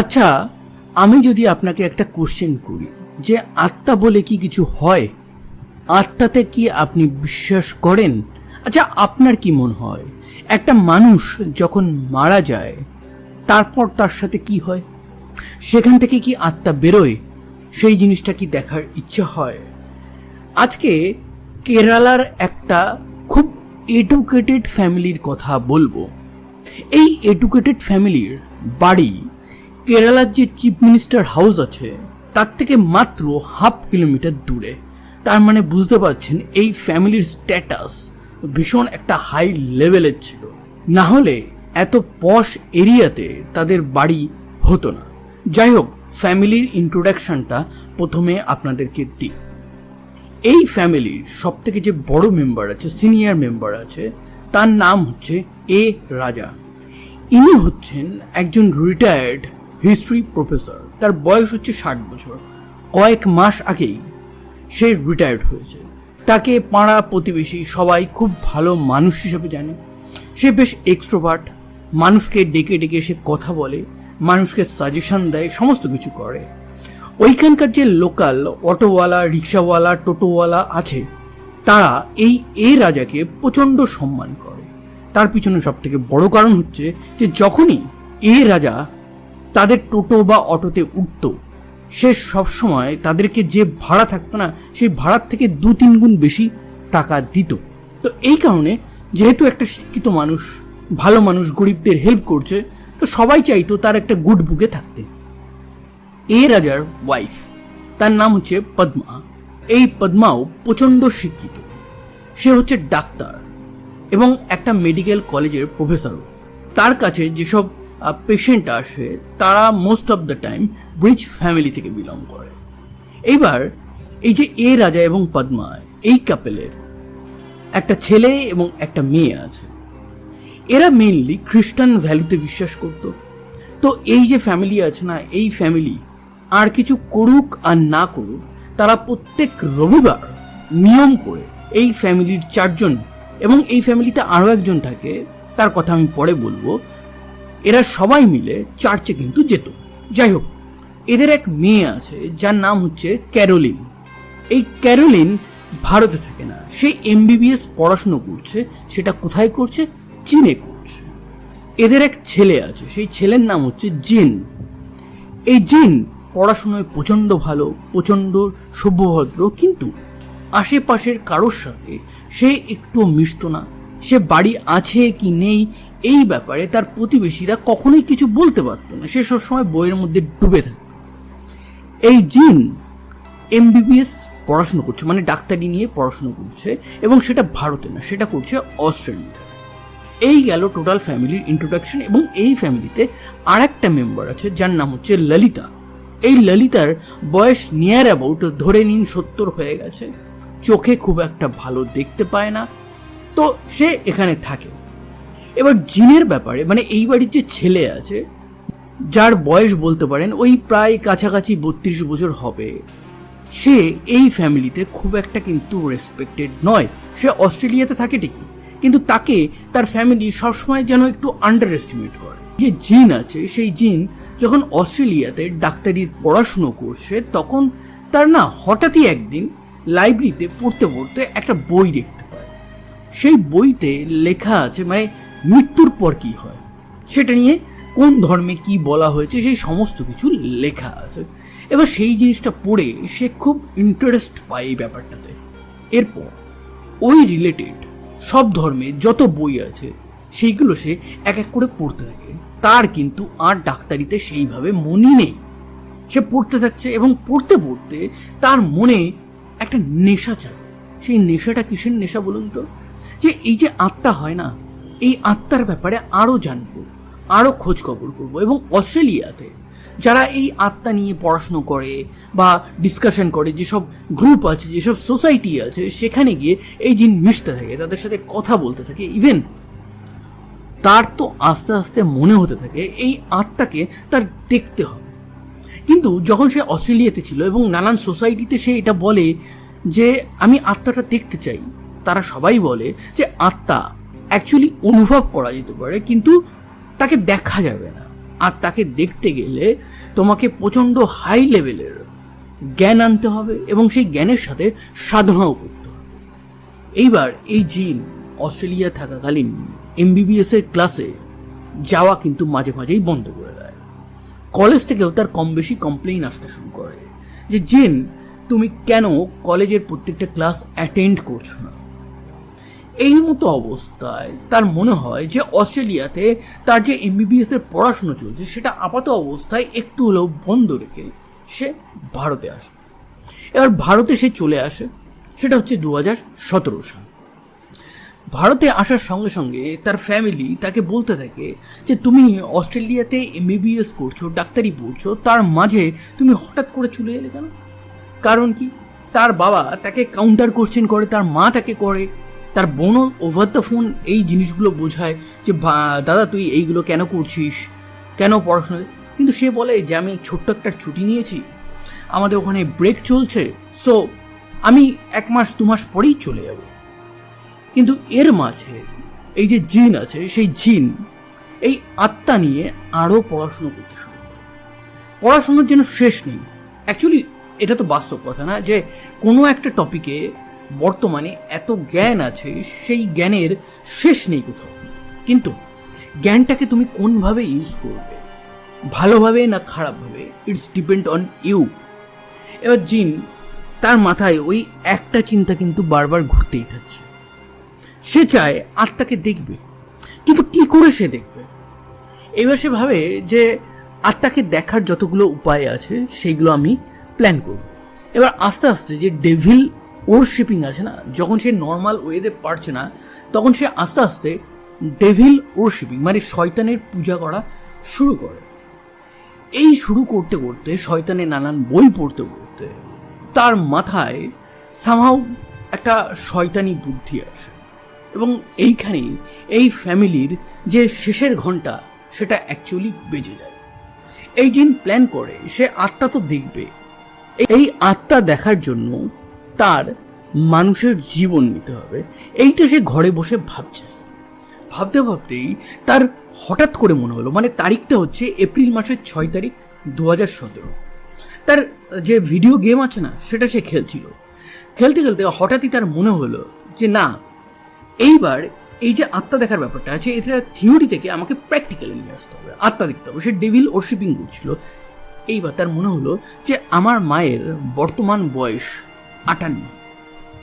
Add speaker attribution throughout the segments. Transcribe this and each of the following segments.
Speaker 1: আচ্ছা আমি যদি আপনাকে একটা কোশ্চেন করি, যে আত্মা বলে কি কিছু হয়? আত্মাতে কি আপনি বিশ্বাস করেন? আচ্ছা আপনার কি মনে হয়? একটা মানুষ যখন মারা যায়, তারপর তার সাথে কি হয়? সেখান থেকে কি আত্মা বেরোয়? সেই জিনিসটা কি দেখার ইচ্ছা হয়? আজকে কেরালার একটা খুব এডুকেটেড ফ্যামিলির কথা বলব। এই এডুকেটেড ফ্যামিলির বাড়ি কেরালার যে চিফ মিনিস্টার হাউস আছে, তার থেকে মাত্র হাফ কিলোমিটার দূরে। তার মানে বুঝতে পারছেন, এই ফ্যামিলির স্ট্যাটাস ভীষণ একটা হাই লেভেলের ছিল। না হলে এত পশ এরিয়াতে তাদের বাড়ি হতো না। যাই হোক, ফ্যামিলির ইন্ট্রোডাকশনটা প্রথমে আপনাদেরকে দিই। এই ফ্যামিলির সব থেকে যে বড় মেম্বার আছে সিনিয়র মেম্বার আছে, তার নাম হচ্ছে এ রাজা। ইনি হচ্ছেন একজন রিটায়ার্ড হিস্ট্রি প্রফেসর তার বয়স হচ্ছে ষাট বছর। কয়েক মাস আগেই সে রিটায়ার্ড হয়েছে। তাকে পাড়া প্রতিবেশী সবাই খুব ভালো মানুষ হিসেবে জানে। সে বেশ এক্সট্রোভার্ট মানুষকে ডেকে ডেকে সে কথা বলে, মানুষকে সাজেশন দেয়, সমস্ত কিছু করে। ওইখানকার যে লোকাল অটোওয়ালা রিক্সাওয়ালা টোটোওয়ালা আছে, তারা এই এ রাজাকে প্রচণ্ড সম্মান করে। তার পিছনে সব থেকে বড় কারণ হচ্ছে যে যখনই এ রাজা তাদের টোটো বা অটোতে উঠত। সে সবসময় তাদেরকে যে ভাড়া থাকতো না, সেই ভাড়ার থেকে দু তিন গুণ বেশি টাকা দিত। তো এই কারণে যেহেতু একটা শিক্ষিত মানুষ, ভালো মানুষ, গরিবদের হেল্প করছে, তো সবাই চাইতো তার একটা গুড বুকে থাকতে। এ রাজার ওয়াইফ তার নাম হচ্ছে পদ্মা। এই পদ্মাও প্রচণ্ড শিক্ষিত। সে হচ্ছে ডাক্তার এবং একটা মেডিকেল কলেজের প্রফেসরও তার কাছে যেসব পেশেন্ট আসে, তারা most of the time bridge family থেকে বিলং করে। এইবার এই যে এ রাজা এবং পদ্মা, এই কাপেলের একটা ছেলে এবং একটা মেয়ে আছে। এরা মেইনলি খ্রিস্টান ভ্যালুতে বিশ্বাস করত। তো এই যে ফ্যামিলি আছে না, এই ফ্যামিলি আর কিছু করুক আর না করুক, তারা প্রত্যেক রবিবার নিয়ম করে এই ফ্যামিলির চারজন এবং এই ফ্যামিলিতে আরও একজন থাকে, তার কথা আমি পরে বলব। এরা সবাই মিলে চার্চে কিন্তু যেত। যাই হোক, এদের এক মেয়ে আছে, যার নাম হচ্ছে ক্যারোলিন। এই ক্যারোলিন ভারতে থাকে না। সে এমবিবিএস পড়াশুনো করছে, সেটা কোথায় করছে? চীনে করছে। এদের এক ছেলে আছে, সেই ছেলের নাম হচ্ছে জিন। এই জিন পড়াশুনোয় প্রচণ্ড ভালো, প্রচণ্ড সভ্যভদ্র, কিন্তু আশেপাশের কারোর সাথে সে একটু মিশত না। সে বাড়ি আছে কি নেই এই ব্যাপারে তার প্রতিবেশীরা কখনোই কিছু বলতে পারতো না। সে সবসময় বইয়ের মধ্যে ডুবে থাকত। এই জিন এমবিবিএস পড়াশুনো করছে মানে ডাক্তারি নিয়ে পড়াশুনো করছে এবং সেটা ভারতে না, সেটা করছে অস্ট্রেলিয়াতে। এই গেল টোটাল ফ্যামিলির ইন্ট্রোডাকশন এবং এই ফ্যামিলিতে আর একটা মেম্বার আছে, যার নাম হচ্ছে ললিতা। এই ললিতার বয়স নিয়ার অ্যাবাউট ধরে নিন সত্তর হয়ে গেছে। চোখে খুব একটা ভালো দেখতে পায় না। তো সে এখানে থাকে। এবার জিনের ব্যাপারে মানে এই বাড়ির যে ছেলে আছে, যার বয়স বলতে পারেন ওই প্রায় কাছাকাছি বত্রিশ বছর হবে, সে এই ফ্যামিলিতে খুব একটা কিন্তু রেসপেক্টেড নয়। সে অস্ট্রেলিয়াতে থাকে ঠিকই, কিন্তু তাকে তার ফ্যামিলি সবসময় যেন একটু আন্ডার এস্টিমেট করে। যে জিন আছে, সেই জিন যখন অস্ট্রেলিয়াতে ডাক্তারির পড়াশুনো করছে, তখন তার না হঠাৎই একদিন লাইব্রেরিতে পড়তে পড়তে একটা বই দেখতে পায়। সেই বইতে লেখা আছে মানে মৃত্যুর পর কি হয়? সেটা নিয়ে কোন ধর্মে কি বলা হয়েছে সেই সমস্ত কিছু লেখা আছে। এবার সেই জিনিসটা পড়ে সে খুব ইন্টারেস্ট পায় এই ব্যাপারটাতে। এরপর ওই রিলেটেড সব ধর্মে যত বই আছে, সেইগুলো সে এক এক করে পড়তে থাকে। তার কিন্তু আর ডাক্তারিতে সেইভাবে মনই নেই। সে পড়তে থাকছে এবং পড়তে পড়তে তার মনে একটা নেশা চায় সেই নেশাটা কিসের নেশা বলুন তো? যে এই যে আত্মা হয় না এই আত্মার ব্যাপারে আরও জানব আরও খোঁজ খবর করব এবং অস্ট্রেলিয়াতে যারা এই আত্মা নিয়ে পড়াশুনো করে বা ডিসকাশন করে, যেসব গ্রুপ আছে, যেসব সোসাইটি আছে, সেখানে গিয়ে এই জিন মিশতে থাকে, তাদের সাথে কথা বলতে থাকে। ইভেন তার তো আস্তে আস্তে মনে হতে থাকে, এই আত্মাকে তার দেখতে হবে। কিন্তু যখন সে অস্ট্রেলিয়াতে ছিল এবং নানান সোসাইটিতে সে এটা বলে যে, আমি আত্মাটা দেখতে চাই। তারা সবাই বলে যে, আত্মা অ্যাকচুয়ালি অনুভব করা যেতে পারে, কিন্তু তাকে দেখা যাবে না। আর তাকে দেখতে গেলে তোমাকে প্রচণ্ড হাই লেভেলের জ্ঞান আনতে হবে এবং সেই জ্ঞানের সাথে সাধনাও করতে হবে। এইবার এই জিন অস্ট্রেলিয়া থাকাকালীন এমবিবিএস এর ক্লাসে যাওয়া কিন্তু মাঝে মাঝেই বন্ধ করে দেয়। কলেজ থেকেও তার কম বেশি কমপ্লেইন আসতে শুরু করে যে, জিন, তুমি কেন কলেজের প্রত্যেকটা ক্লাস অ্যাটেন্ড করছ না? এই মতো অবস্থায় তার মনে হয় যে অস্ট্রেলিয়াতে তার যে এমবিবিএস এর পড়াশুনো চলছে, সেটা আপাত অবস্থায় একটু হলেও বন্ধ রেখে সে ভারতে আসে। এবার ভারতে সে চলে আসে, সেটা হচ্ছে দু হাজার সতেরো সাল। ভারতে আসার সঙ্গে সঙ্গে তার ফ্যামিলি তাকে বলতে থাকে যে, তুমি অস্ট্রেলিয়াতে এমবিবিএস করছ, ডাক্তারি পড়ছো, তার মাঝে তুমি হঠাৎ করে চলে এলে কেন? কারণ কি? তার বাবা তাকে কাউন্টার কোশ্চেন করে, তার মা তাকে করে। তার বোনও ওভার দ্য ফোন এই জিনিসগুলো বোঝায় যে দাদা তুই এইগুলো কেন করছিস? কেন পড়াশোনা কিন্তু সে বলে যে, আমি ছোট্ট একটা ছুটি নিয়েছি। আমাদের ওখানে ব্রেক চলছে। সো আমি এক মাস, দু মাস পরেই চলে যাব। কিন্তু এর মাঝে এই যে জিন আছে, সেই জিন এই আত্মা নিয়ে আরও পড়াশুনো করতে শুরু পড়াশুনোর জন্য শেষ নেই। অ্যাকচুয়ালি এটা তো বাস্তব কথা না যে, কোনো একটা টপিকে বর্তমানে এত জ্ঞান আছে, সেই জ্ঞানের শেষ নেই কোথাও। কিন্তু জ্ঞানটাকে তুমি কোনভাবে ইউজ করবে? ভালোভাবে না খারাপভাবে? ইটস ডিপেন্ড অন ইউ এবার জিন, তার মাথায় ওই একটা চিন্তা কিন্তু বারবার ঘুরতেই থাকছে। সে চায় আত্মাকে দেখবে, কিন্তু কি করে সে দেখবে? এবার সে ভাবে যে আত্মাকে দেখার যতগুলো উপায় আছে সেইগুলো আমি প্ল্যান করব। এবার আস্তে আস্তে যে ডেভিল ওরশিপিং আছে না, যখন সে নর্মাল ওয়েতে পারছে না, তখন সে আস্তে আস্তে ডেভিল ওরশিপিং মানে শয়তানের পূজা করা শুরু করে। এই শুরু করতে করতে শয়তানের নানান বই পড়তে পড়তে, তার মাথায় সামহাও একটা শয়তানি বুদ্ধি আসে। এবং এইখানেই এই ফ্যামিলির যে শেষের ঘণ্টা, সেটা অ্যাকচুয়ালি বেজে যায়। এই দিন প্ল্যান করে, সে আত্মা তো দেখবে। এই আত্মা দেখার জন্য তার মানুষের জীবন নিতে হবে। এইটা সে ঘরে বসে ভাবছে। ভাবতে ভাবতেই তার হঠাৎ করে মনে হলো মানে তারিখটা হচ্ছে এপ্রিল মাসের ছয় তারিখ দু হাজার সতেরো। তার যে ভিডিও গেম আছে না, সেটা সে খেলছিল। খেলতে খেলতে হঠাৎই তার মনে হলো যে না, এইবার এই যে আত্মা দেখার ব্যাপারটা আছে এটা থিওরি থেকে আমাকে প্র্যাকটিক্যালি নিয়ে আসতে হবে, আত্মা দেখতে হবে। সে ডেভিল ওরশিপিং করছিল। এইবার তার মনে হলো যে আমার মায়ের বর্তমান বয়স আটান্ন।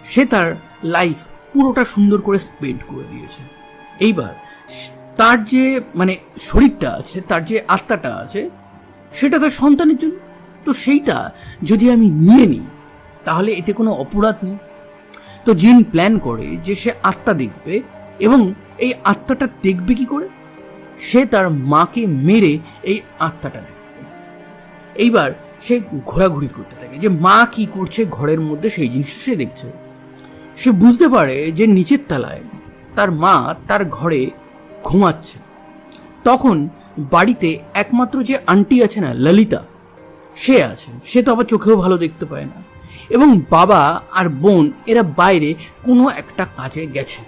Speaker 1: সে তার লাইফ পুরোটা সুন্দর করে স্পেন্ড করে দিয়েছে। এইবার তার যে মানে শরীরটা আছে, তার যে আত্মাটা আছে, সেটা তার সন্তানের জন্য। তো সেইটা যদি আমি নিয়ে নিই, তাহলে এতে কোনো অপরাধ নেই। তো জিন প্ল্যান করে যে সে আত্মা দেখবে এবং এই আত্মাটা দেখবে কি করে? সে তার মাকে মেরে এই আত্মাটা দেখবে। এইবার সে ঘোরাঘুরি করতে থাকে। যে মা কি করছে ঘরের মধ্যে সেই জিনিস সে দেখছে। সে বুঝতে পারে যে নিচের তলায় তার মা তার ঘরে ঘুমাচ্ছে। তখন বাড়িতে একমাত্র যে আন্টি আছে না, ললিতা, সে আছে। সে তো আবার চোখেও ভালো দেখতে পায় না। এবং বাবা আর বোন এরা বাইরে কোনো একটা কাজে গেছে।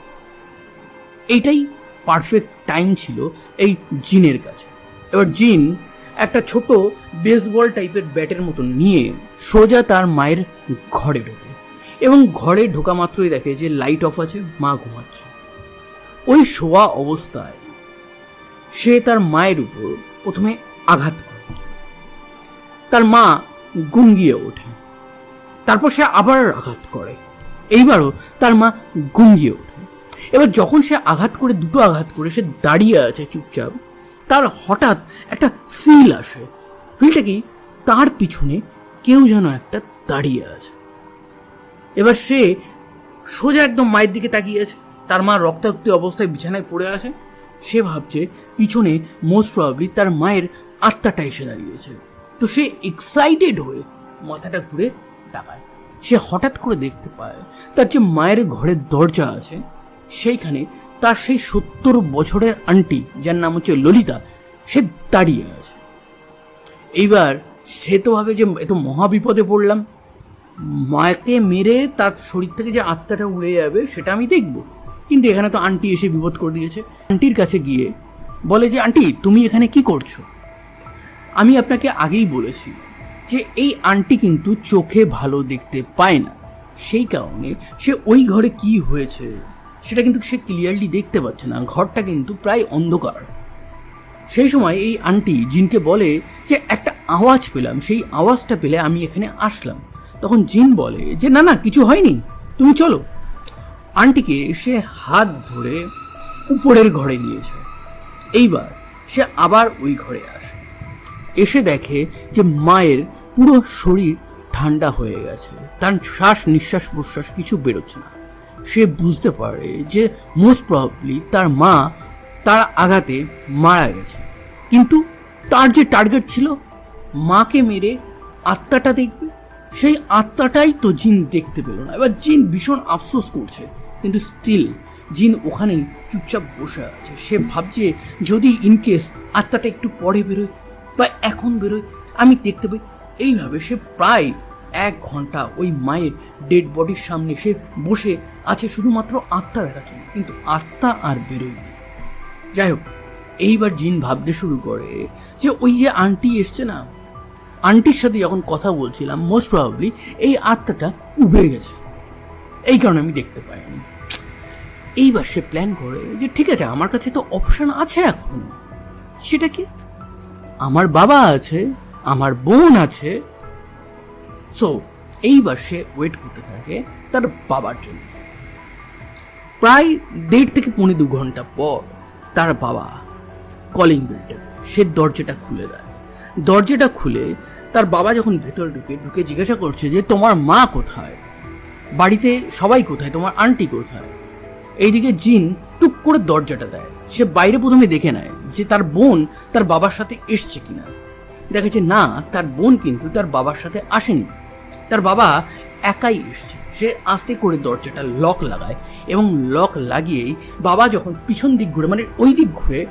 Speaker 1: এইটাই পারফেক্ট টাইম ছিল এই জিনের কাছে। এবার জিন একটা ছোট বেসবল টাইপের ব্যাটের মতো নিয়ে সোজা তার মায়ের ঘরে ঢোকে। এবং ঘরে ঢোকা মাত্রই দেখে যে লাইট অফ আছে, মা ঘুমাচ্ছে। ওই শোয়া অবস্থায় সে তার মায়ের উপর প্রথমে আঘাত করে। তার মা গুঙ্গিয়ে ওঠে। তারপর সে আবার আঘাত করে। এইবারও তার মা গুঙ্গিয়ে ওঠে। এবার যখন সে আঘাত করে, দুটো আঘাত করে, সে দাঁড়িয়ে আছে চুপচাপ। তার হঠাৎ একটা ফিল আসে। ফিলটা কি? তার পিছনে কেউ যেন একটা দাঁড়িয়ে আছে। এবার সে সোজা একদম মায়ের দিকে তাকিয়ে আছে। তার মা রক্তাক্ত অবস্থায় বিছানায় পড়ে আছে। সে ভাবছে পিছনে মোস্ট প্রবাবলি তার মায়ের আত্মাটা এসে দাঁড়িয়েছে তো সে এক্সাইটেড হয়ে মাথাটা ঘুরে তাকায়। সে হঠাৎ করে দেখতে পায়, তার যে মায়ের ঘরের দরজা আছে, সেইখানে তার সেই সত্তর বছরের আন্টি, যার নাম হচ্ছে ললিতা, সে দাঁড়িয়ে আছে। এইবার সে তো ভাবে যে এত মহাবিপদে পড়লাম। মাকে মেরে তার শরীর থেকে যে আত্মাটা উড়ে যাবে, সেটা আমি দেখব। কিন্তু এখানে তো আন্টি এসে বিপদ করে দিয়েছে। আন্টির কাছে গিয়ে বলে যে, আন্টি, তুমি এখানে কি করছ? আমি আপনাকে আগেই বলেছি যে, এই আন্টি কিন্তু চোখে ভালো দেখতে পায় না। সেই কারণে সে ওই ঘরে কি হয়েছে সেটা কিন্তু সে ক্লিয়ারলি দেখতে পাচ্ছে না। ঘরটা কিন্তু প্রায় অন্ধকার। সেই সময় এই আন্টি জিনকে বলে যে, একটা আওয়াজ পেলাম। সেই আওয়াজটা পেলে আমি এখানে আসলাম। তখন জিন বলে যে, না না, কিছু হয়নি। তুমি চলো। আন্টিকে সে হাত ধরে উপরের ঘরে নিয়ে যায়। এইবার সে আবার ওই ঘরে আসে। এসে দেখে যে, মায়ের পুরো শরীর ঠান্ডা হয়ে গেছে। তার শ্বাস নিঃশ্বাস প্রশ্বাস কিছু বেরোচ্ছে না। সে বুঝতে পারে যে মোস্ট প্রবাবলি তার মা তার আঘাতে মারা গেছে। কিন্তু তার যে টার্গেট ছিল, মাকে মেরে আত্মাটা দেখবে। সেই আত্মাটাই তো জিন দেখতে পেল না। এবার জিন ভীষণ আফসোস করছে। কিন্তু স্টিল জিন ওখানেই চুপচাপ বসে আছে। সে ভাবছে, যদি ইনকেস আত্মাটা একটু পরে বেরোয় বা এখন বেরোয়, আমি দেখতে পাই। এইভাবে সে প্রায় এক ঘণ্টা ওই মায়ের ডেড বডির সামনে সে বসে আছে শুধুমাত্র আত্মা দেখার জন্য, কিন্তু আত্মা আর বেরোয়নি যাই হোক, এইবার জিন ভাবতে শুরু করে যে ওই যে আন্টি এসছে না, আন্টির সাথে যখন কথা বলছিলাম মোস্ট প্রবাবলি এই আত্মাটা উবে গেছে। এই কারণে আমি দেখতে পাইনি। এইবার সে প্ল্যান করে যে ঠিক আছে, আমার কাছে তো অপশন আছে এখন। সেটা কি? আমার বাবা আছে, আমার বোন আছে। সো এইবার সে ওয়েট করতে থাকে তার বাবার জন্য। প্রায় দেড় থেকে পৌনে দু ঘণ্টা পর তার বাবা কলিং বেলটা সে দরজাটা খুলে দেয়। দরজাটা খুলে তার বাবা যখন ভেতরে ঢুকে ঢুকে জিজ্ঞাসা করছে যে, তোমার মা কোথায়? বাড়িতে সবাই কোথায়? তোমার আন্টি কোথায়? এইদিকে জিন টুক করে দরজাটা দেয়। সে বাইরে প্রথমে দেখে নেয় যে তার বোন তার বাবার সাথে এসছে কিনা। দেখা যাচ্ছে, না, তার বোন কিন্তু তার বাবার সাথে আসেনি। তার বাবা একাই এসছে। সে আস্তে করে দরজাটা লক লাগায় এবং লক লাগিয়েই বাবা যখন পিছন দিক ঘুরে মানে ওই দিক ঘুরে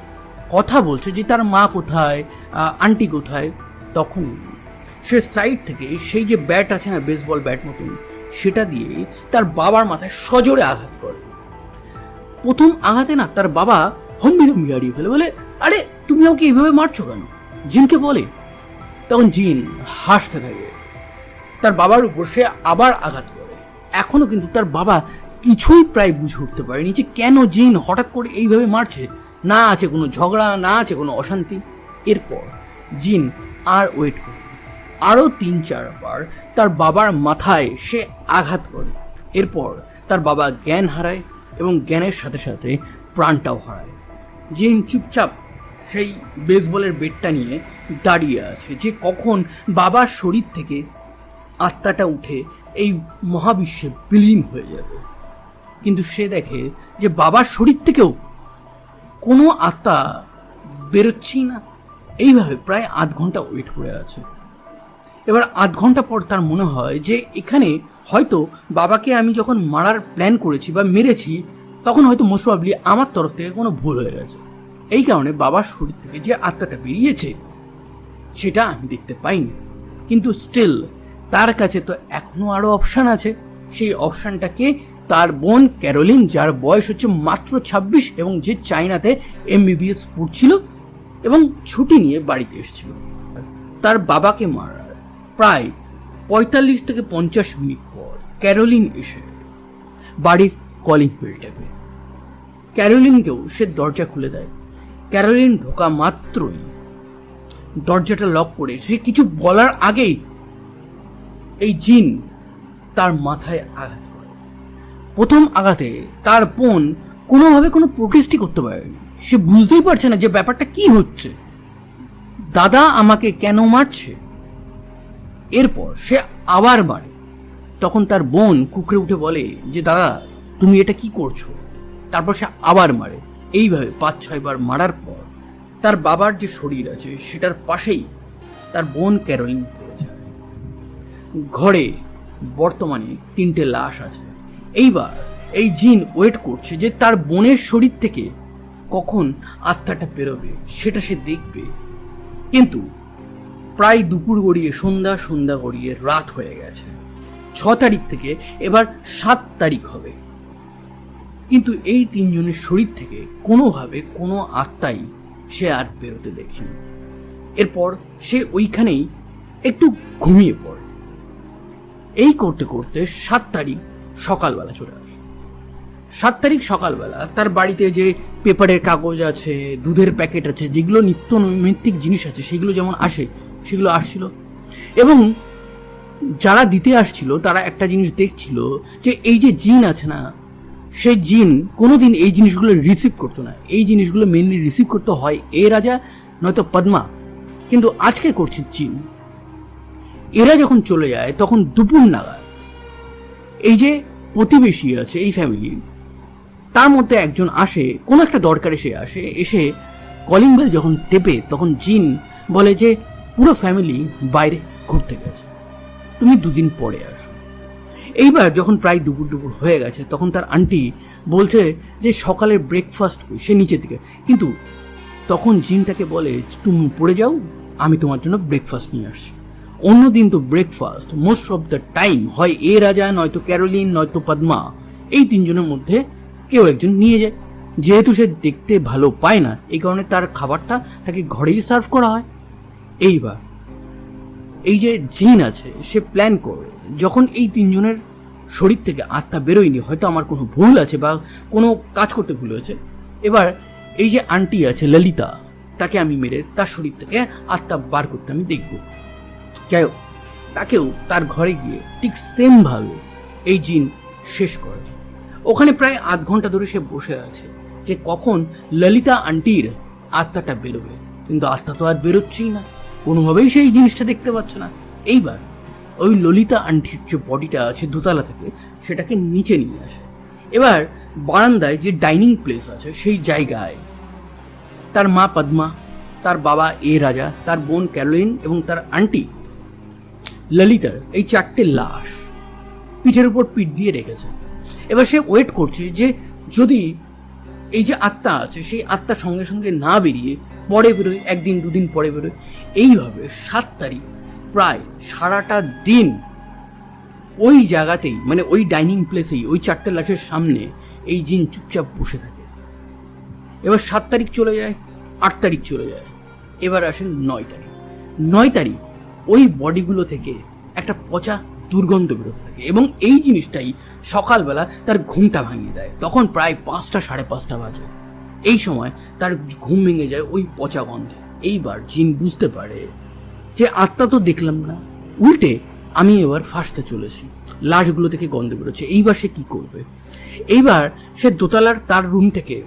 Speaker 1: কথা বলছে যে তার মা কোথায় আন্টি কোথায়, তখনই সে সাইড থেকে সেই যে ব্যাট আছে না বেসবল ব্যাট মতন, সেটা দিয়ে তার বাবার মাথায় সজোরে আঘাত করে। প্রথম আঘাতে না তার বাবা হম্বি হম্বি হারিয়ে ফেলে, বলে, আরে, তুমি আমাকে এইভাবে মারছো কেন? জিনকে বলে। তখন জিন হাসতে থাকে। তার বাবার উপর সে আবার আঘাত করে। এখনও কিন্তু তার বাবা কিছুই প্রায় বুঝে উঠতে পারেনি যে কেন জিন হঠাৎ করে এইভাবে মারছে। না আছে কোনো ঝগড়া, না আছে কোনো অশান্তি। এরপর জিন আর ওয়েট করে আরও তিন, চারবার তার বাবার মাথায় সে আঘাত করে। এরপর তার বাবা জ্ঞান হারায় এবং জ্ঞানের সাথে সাথে প্রাণটাও হারায়। জিন চুপচাপ সেই বেসবলের বেডটা নিয়ে দাঁড়িয়ে আছে যে কখন বাবার শরীর থেকে আত্মাটা উঠে এই মহাবিশ্বে বিলীন হয়ে যাবে। কিন্তু সে দেখে যে বাবার শরীর থেকেও কোনো আত্মা বেরোচ্ছেই না। এইভাবে প্রায় আধ ঘণ্টা ওয়েট করে আছে। এবার আধ ঘণ্টা পর তার মনে হয় যে এখানে হয়তো বাবাকে আমি যখন মারার প্ল্যান করেছি বা মেরেছি, তখন হয়তো মোস্ট আমার তরফ থেকে কোনো ভুল হয়ে গেছে। এই কারণে বাবার শরীর থেকে যে আত্মাটা বেরিয়েছে, সেটা আমি দেখতে পাইনি। কিন্তু স্টিল তার কাছে তো এখনও আরও অপশান আছে। সেই অপশানটাকে তার বোন ক্যারোলিন, যার বয়স হচ্ছে মাত্র ছাব্বিশ এবং যে চাইনাতে এমবিবিএস পড়ছিল এবং ছুটি নিয়ে বাড়িতে এসেছিল। তার বাবাকে মারার প্রায় পঁয়তাল্লিশ থেকে পঞ্চাশ মিনিট পর ক্যারোলিন এসে বাড়ির কলিং বেল টেপে ক্যারোলিনকেও সে দরজা খুলে দেয়। ক্যারোলিন ঢোকা মাত্রই দরজাটা লক করে সে কিছু বলার আগেই এই জিন তার মাথায় আঘাত করে। প্রথম আঘাতে তার বোন কোনোভাবে কোনো প্রোটেস্টই করতে পারেনি। সে বুঝতেই পারছে না যে ব্যাপারটা কি হচ্ছে। দাদা আমাকে কেন মারছে? এরপর সে আবার মারে। তখন তার বোন কুকরে উঠে বলে যে, দাদা, তুমি এটা কি করছ? তারপর সে আবার মারে। এইভাবে পাঁচ ছয়বার মারার পর তার বাবার যে শরীর আছে, সেটার পাশেই তার বোন ক্যারোলিন ঘরে বর্তমানে তিনটে লাশ আছে। এইবার এই জিন ওয়েট করছে যে তার বোনের শরীর থেকে কখন আত্মাটা বেরোবে, সেটা সে দেখবে। কিন্তু প্রায় দুপুর গড়িয়ে সন্ধ্যা সন্ধ্যা গড়িয়ে রাত হয়ে গেছে। ছ তারিখ থেকে এবার সাত তারিখ হবে। কিন্তু এই তিনজনের শরীর থেকে কোনোভাবে কোনো আত্মাই সে আর বেরোতে দেখেনি। এরপর সে ওইখানেই একটু ঘুমিয়ে পড়ে। এই করতে করতে সাত তারিখ সকালবেলা চলে আসে। সাত তারিখ সকালবেলা তার বাড়িতে যে পেপারের কাগজ আছে, দুধের প্যাকেট আছে, যেগুলো নিত্য নৈমিত্তিক জিনিস আছে, সেগুলো যেমন আসে, সেগুলো আসছিল। এবং যারা দিতে আসছিল, তারা একটা জিনিস দেখছিল যে এই যে জিন আছে না, সেই জিন কোনো দিন এই জিনিসগুলো রিসিভ করতো না। এই জিনিসগুলো মেনলি রিসিভ করতে হয় এ রাজা, নয়তো পদ্মা। কিন্তু আজকে করছে জিন। এরা যখন চলে যায়, তখন দুপুর নাগাদ এই যে প্রতিবেশী আছে, এই ফ্যামিলির তার মধ্যে একজন আসে, কোনো একটা দরকারে সে আসে, এসে কলিং বেল যখন টেপে, তখন জিন বলে যে, পুরো ফ্যামিলি বাইরে ঘুরতে গেছে। তুমি দুদিন পরে আসো। এইবার যখন প্রায় দুপুর দুপুর হয়ে গেছে, তখন তার আন্টি বলছে যে, সকালের ব্রেকফাস্ট সে নিচের দিকে। কিন্তু তখন জিনটাকে বলে, তুমি পড়ে যাও, আমি তোমার জন্য ব্রেকফাস্ট নিয়ে আসছি। অন্যদিন তো breakfast most of the time হয় এ রাজা, নয়তো ক্যারোলিন, নয়তো পদ্মা। এই তিনজনের মধ্যে কেউ একজন নিয়ে যায়। যেহেতু সে দেখতে ভালো পায় না, এই কারণে তার খাবারটা তাকে ঘরেই সার্ভ করা হয়। এইবার, এই যে জিন আছে, সে প্ল্যান করে যখন এই তিনজনের শরীর থেকে আত্মা বেরোয়নি, হয়তো আমার কোনো ভুল আছে বা কোনো কাজ করতে ভুল হয়েছে। এবার, এই যে আন্টি আছে, ললিতা, তাকে আমি মেরে তার শরীর থেকে আত্মা বার করতে আমি দেখব। যাই হোক তাকেও তার ঘরে গিয়ে ঠিক সেমভাবে এই জিন শেষ করে ওখানে প্রায় আধ ঘণ্টা ধরে সে বসে আছে যে কখন ললিতা আন্টির আত্মাটা বেরোবে। কিন্তু আত্মা তো আর বেরোচ্ছেই না। কোনোভাবেই সেই জিনিসটা দেখতে পাচ্ছে না। এইবার ওই ললিতা আন্টির যে বডিটা আছে দোতলা থেকে, সেটাকে নিচে নিয়ে আসে। এবার বারান্দায় যে ডাইনিং প্লেস আছে, সেই জায়গায় তার মা পদ্মা, তার বাবা এ রাজা, তার বোন ক্যারোলিন এবং তার আন্টি ললিতার এই চারটে লাশ পিঠের উপর পিঠ দিয়ে রেখেছে। এবার সে ওয়েট করছে যে যদি এই যে আত্মা আছে, সেই আত্মা সঙ্গে সঙ্গে না বেরিয়ে পরে বেরোয়, একদিন, দুদিন পরে বেরোয়, এইভাবে সাত তারিখ, প্রায় সারাটা দিন ওই জায়গাতেই মানে ওই ডাইনিং প্লেসেই ওই চারটে লাশের সামনে এই জিন চুপচাপ বসে থাকে। এবার সাত তারিখ চলে যায়, আট তারিখ চলে যায়, এবার আসেন নয় তারিখ। নয় তারিখ ওই বডিগুলো থেকে একটা পচা দুর্গন্ধ বেরোতে থাকে এবং এই জিনিসটাই সকালবেলা তার ঘুমটা ভাঙিয়ে দেয়। তখন প্রায় পাঁচটা, সাড়ে পাঁচটা বাজে। এই সময় তার ঘুম ভেঙে যায় ওই পচা গন্ধে। এইবার জিন বুঝতে পারে যে আত্মা তো দেখলাম না। উল্টে আমি এবার ফার্স্টে চলেছি। লাশগুলো থেকে গন্ধ বেরোচ্ছে। এইবার সে কি করবে? এইবার সে দোতলার তার রুম থেকে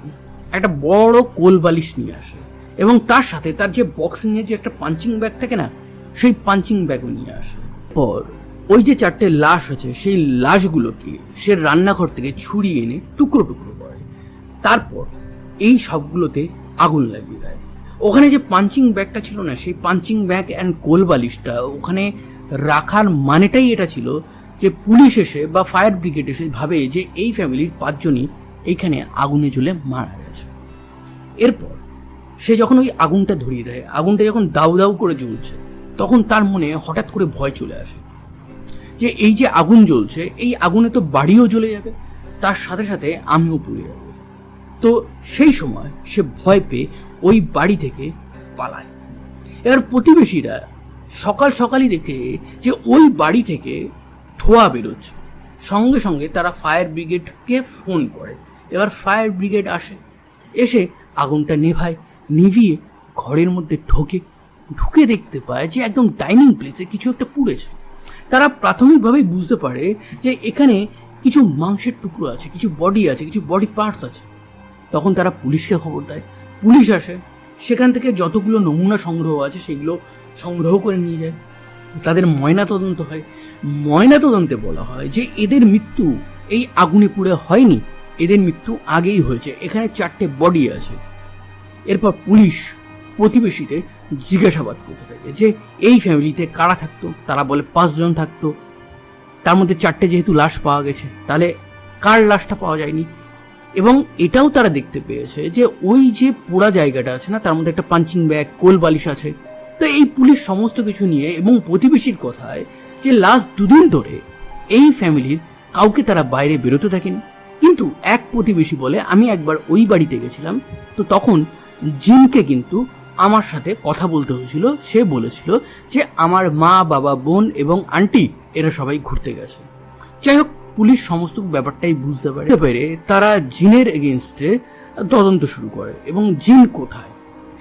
Speaker 1: একটা বড় কোল বালিশ নিয়ে আসে এবং তার সাথে তার যে বক্সিংয়ের যে একটা পাঞ্চিং ব্যাগ থাকে না সেই পাঞ্চিং ব্যাগও নিয়ে আসে। পর ওই যে চারটে লাশ আছে, সেই লাশগুলোকে সে রান্নাঘর থেকে ছুরি এনে টুকরো টুকরো করে। তারপর এই সবগুলোতে আগুন লাগিয়ে দেয়। ওখানে যে পাঞ্চিং ব্যাগটা ছিল না, সেই পাঞ্চিং ব্যাগ অ্যান্ড কোল বালিশটা ওখানে রাখার মানেটাই এটা ছিল যে পুলিশ এসে বা ফায়ার ব্রিগেড এসে ভাবে যে এই ফ্যামিলির পাঁচজনই এইখানে আগুনে জ্বলে মারা গেছে। এরপর সে যখন ওই আগুনটা ধরিয়ে দেয়, আগুনটা যখন দাউ দাউ করে জ্বলছে তখন তার মনে হঠাৎ করে ভয় চলে আসে যে এই যে আগুন জ্বলছে, এই আগুনে তো বাড়িও জ্বলে যাবে, তার সাথে সাথে আমিও পুড়ে যাব। তো সেই সময় সে ভয় পেয়ে ওই বাড়ি থেকে পালায়। এবার প্রতিবেশীরা সকাল সকালই দেখে যে ওই বাড়ি থেকে ধোয়া বেরোচ্ছে। সঙ্গে সঙ্গে তারা ফায়ার ব্রিগেডকে ফোন করে। এবার ফায়ার ব্রিগেড আসে। এসে আগুনটা নেভায়, নিভিয়ে ঘরের মধ্যে ঢোকে। ঢুকে দেখতে পায় যে একদম ডাইনিং প্লেসে কিছু একটা পুড়েছে। তারা প্রাথমিকভাবেই বুঝতে পারে যে এখানে কিছু মাংসের টুকরো আছে, কিছু বডি আছে, কিছু বডি পার্টস আছে। তখন তারা পুলিশকে খবর দেয়। পুলিশ আসে, সেখান থেকে যতগুলো নমুনা সংগ্রহ আছে সেগুলো সংগ্রহ করে নিয়ে যায়। তাদের ময়না তদন্ত হয়। ময়না তদন্তে বলা হয় যে এদের মৃত্যু এই আগুনে পুড়ে হয়নি। এদের মৃত্যু আগেই হয়েছে। এখানে চারটে বডি আছে। এরপর পুলিশ প্রতিবেশীদের জিজ্ঞাসাবাদ করতে থাকে যে, এই ফ্যামিলিতে কারা থাকতো? তারা বলে, পাঁচজন থাকতো। তার মধ্যে চারটে যেহেতু লাশ পাওয়া গেছে, তাহলে কার লাশটা পাওয়া যায়নি? এবং এটাও তারা দেখতে পেয়েছে যে, ওই যে পোড়া জায়গাটা আছে না, তার মধ্যে একটা পাঞ্চিং ব্যাগ, কোল বালিশ আছে। তো এই পুলিশ সমস্ত কিছু নিয়ে এবং প্রতিবেশীর কথায় যে লাস্ট দুদিন ধরে এই ফ্যামিলির কাউকে তারা বাইরে বেরোতে থাকেন কিন্তু এক প্রতিবেশী বলে, আমি একবার ওই বাড়িতে গেছিলাম। তো তখন জিমকে কিন্তু আমার সাথে কথা বলতে হয়েছিল, সে বলেছিল যে আমার মা, বাবা, বোন এবং আন্টি, এরা সবাই ঘুরতে গেছে। যাই হোক, পুলিশ সমস্ত ব্যাপারটাই বুঝতে পারে। পেরে তারা জিনের এগেনস্টে তদন্ত শুরু করে এবং জিন কোথায়?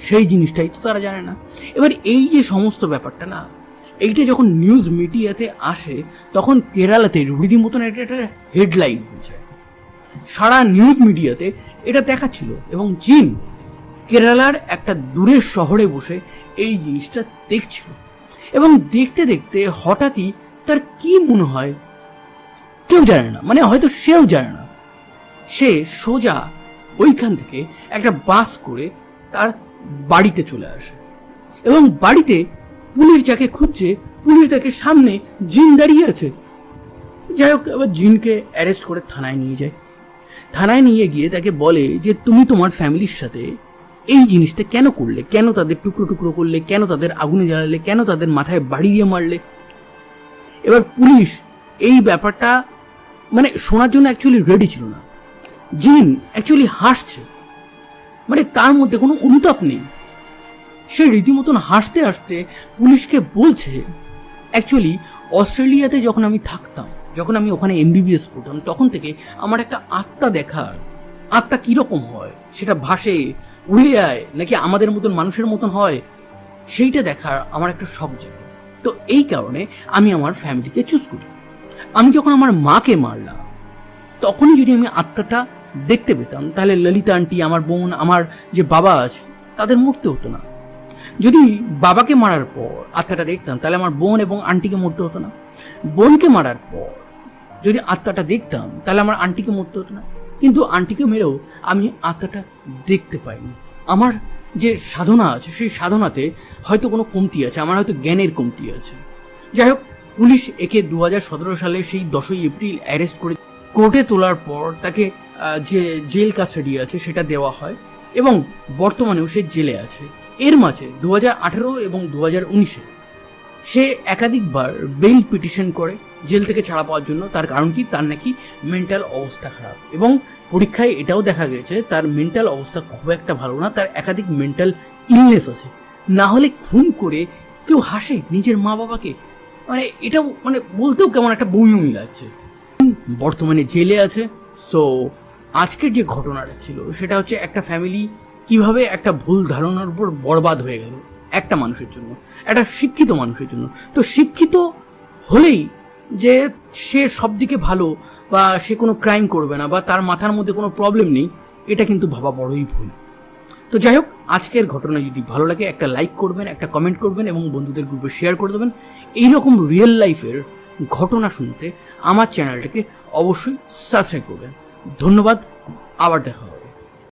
Speaker 1: সেই জিনিসটাই তো তারা জানে না। এবার এই যে সমস্ত ব্যাপারটা না, এইটা যখন নিউজ মিডিয়াতে আসে, তখন কেরালাতে রীতিমতন এটা একটা হেডলাইন হয়ে যায়। সারা নিউজ মিডিয়াতে এটা দেখাচ্ছিল এবং জিন কেরালার একটা দূরের শহরে বসে এই জিনিসটা দেখছিল। এবং দেখতে দেখতে হঠাৎই তার কি মনে হয় কেউ জানে না মানে হয়তো সেও জানে না। সে সোজা ওইখান থেকে একটা বাস করে তার বাড়িতে চলে আসে এবং বাড়িতে পুলিশ যাকে খুঁজছে, পুলিশ তাকে সামনে জিন দাঁড়িয়ে আছে। যাই হোক আবার জিনকে অ্যারেস্ট করে থানায় নিয়ে যায়। থানায় নিয়ে গিয়ে তাকে বলে যে, তুমি তোমার ফ্যামিলির সাথে এই জিনিসটা কেন করলে? কেন তাদের টুকরো টুকরো করলে? কেন তাদের আগুনে জ্বালালে? কেন তাদের মাথায় বাড়ি দিয়ে মারলে? এবার পুলিশ এই ব্যাপারটা মানে শোনার জন্য অ্যাকচুয়ালি রেডি ছিল না। জিন অ্যাকচুয়ালি হাসছে মানে তার মধ্যে কোনো অনুতাপ নেই। সে রীতিমতন হাসতে হাসতে পুলিশকে বলছে অ্যাকচুয়ালি অস্ট্রেলিয়াতে যখন আমি থাকতাম, যখন আমি ওখানে এমবিবিএস পড়তাম, তখন থেকে আমার একটা আত্মা দেখার, আত্মা কীরকম হয়? সেটা ভাসে উড়ে যায় নাকি আমাদের মতন মানুষের মতন হয়, সেইটা দেখার আমার একটা শখ জাগে। তো এই কারণে আমি আমার ফ্যামিলিকে চুজ করি। আমি যখন আমার মাকে মারলাম, তখনই যদি আমি আত্মাটা দেখতে পেতাম, তাহলে ললিতা আন্টি আমার বোন, আমার যে বাবা আছে, তাদের মরতে হতো না। যদি বাবাকে মারার পর আত্মাটা দেখতাম, তাহলে আমার বোন এবং আন্টিকে মরতে হতো না। বোনকে মারার পর যদি আত্মাটা দেখতাম, তাহলে আমার আন্টিকে মরতে হতো না। কিন্তু আন্টিকে মেরেও আমি আত্মাটা দেখতে পাইনি। আমার যে সাধনা আছে, সেই সাধনাতে হয়তো কোনো কমতি আছে, আমার হয়তো জ্ঞানের কমতি আছে। যাই হোক, পুলিশ একে দু হাজার সতেরো সালে সেই দশই এপ্রিল অ্যারেস্ট করে কোর্টে তোলার পর তাকে যে জেল কাস্টাডি আছে সেটা দেওয়া হয় এবং বর্তমানেও সে জেলে আছে। এর মাঝে দু এবং দু উনিশে সে একাধিকবার বেইল পিটিশন করে জেল থেকে ছাড়া পাওয়ার জন্য, তার কারণ কি? তার নাকি মেন্টাল অবস্থা খারাপ। এবং পরীক্ষায় এটাও দেখা গেছে, তার মেন্টাল অবস্থা খুব একটা ভালো না, তার একাধিক মেন্টাল ইলনেস আছে। না হলে খুন করে কেউ হাসে নিজের মা বাবাকে? মানে এটাও মানে বলতেও কেমন একটা বমি বমি লাগছে। বর্তমানে জেলে আছে সো আজকের যে ঘটনাটা ছিল, সেটা হচ্ছে একটা ফ্যামিলি কীভাবে একটা ভুল ধারণার উপর বরবাদ হয়ে গেল, একটা মানুষের জন্য, একটা শিক্ষিত মানুষের জন্য। তো শিক্ষিত হলেই যে সে সব দিকে ভালো বা সে কোনো ক্রাইম করবে না বা তার মাথার মধ্যে কোনো প্রবলেম নেই, এটা কিন্তু ভাবা বড়ই ভুল। তো যাই হোক, আজকের ঘটনা যদি ভালো লাগে, একটা লাইক করবেন, একটা কমেন্ট করবেন এবং বন্ধুদের গ্রুপে শেয়ার করে দেবেন। এইরকম রিয়েল লাইফের ঘটনা শুনতে আমার চ্যানেলটাকে অবশ্যই সাবস্ক্রাইব করবেন। ধন্যবাদ, আবার দেখা হবে।